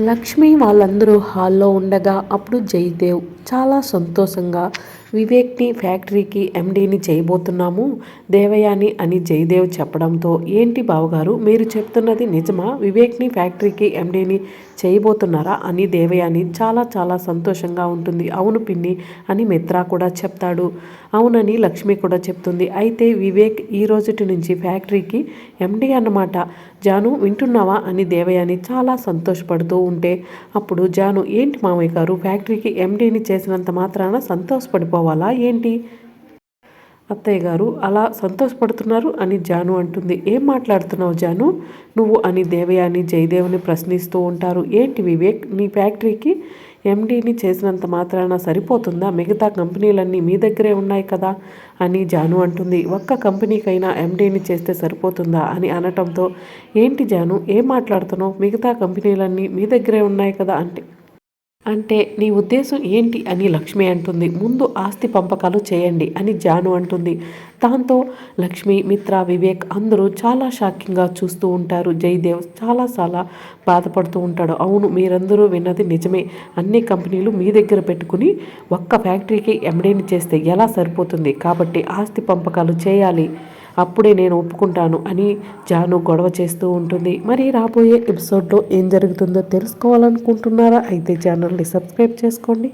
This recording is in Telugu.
లక్ష్మి వాళ్ళందరూ హాల్లో ఉండగా అప్పుడు జయదేవ్ చాలా సంతోషంగా వివేక్ని ఫ్యాక్టరీకి ఎండీని చేయబోతున్నాము. దేవయాని అని జయదేవ్ చెప్పడంతో ఏంటి బావగారు మీరు చెప్తున్నది నిజమా? వివేక్ని ఫ్యాక్టరీకి ఎండీని చేయబోతున్నారా? అని దేవయాని చాలా చాలా సంతోషంగా ఉంటుంది. అవును పిన్ని అని మిత్ర కూడా చెప్తాడు. అవునని లక్ష్మి కూడా చెప్తుంది. అయితే వివేక్ ఈ రోజుటి నుంచి ఫ్యాక్టరీకి ఎండీ అన్నమాట. జాను వింటున్నావా? అని దేవయాని చాలా సంతోషపడుతూ ఉంటే అప్పుడు జాను ఏంటి మామయ్య గారు ఫ్యాక్టరీకి ఎండీని చేసినంత మాత్రాన సంతోషపడిపోవాలా? ఏంటి? అత్తయ్య గారు అలా సంతోషపడుతున్నారు అని జాను అంటుంది. ఏం మాట్లాడుతున్నావు జాను? నువ్వు అని దేవయాని జయదేవుని ప్రశ్నిస్తూ ఉంటారు. ఏంటి వివేక్ నీ ఫ్యాక్టరీకి ఎండీని చేసినంత మాత్రాన సరిపోతుందా? మిగతా కంపెనీలన్నీ మీ దగ్గరే ఉన్నాయి కదా? అని జాను అంటుంది. ఒక్క కంపెనీకైనా ఎండీని చేస్తే సరిపోతుందా? అని అనటంతో ఏంటి జాను? ఏం మాట్లాడుతున్నావు? మిగతా కంపెనీలన్నీ మీ దగ్గరే ఉన్నాయి కదా? అంటే అంటే నీ ఉద్దేశం ఏంటి అని లక్ష్మి అంటుంది. ముందు ఆస్తి పంపకాలు చేయండి అని జాను అంటుంది. దాంతో లక్ష్మి మిత్ర వివేక్ అందరూ చాలా షాకింగ్గా చూస్తూ ఉంటారు. జయదేవ్ చాలా చాలా బాధపడుతూ ఉంటాడు. అవును మీరందరూ విన్నది నిజమే. అన్ని కంపెనీలు మీ దగ్గర పెట్టుకుని ఒక్క ఫ్యాక్టరీకి ఎండీని చేస్తే ఎలా సరిపోతుంది? కాబట్టి ఆస్తి పంపకాలు చేయాలి. అప్పుడే నేను ఒప్పుకుంటాను అని జాను గొడవ చేస్తూ ఉంటుంది. మరి రాబోయే ఎపిసోడ్లో ఏం జరుగుతుందో తెలుసుకోవాలనుకుంటున్నారా? అయితే ఛానల్ని సబ్స్క్రైబ్ చేసుకోండి.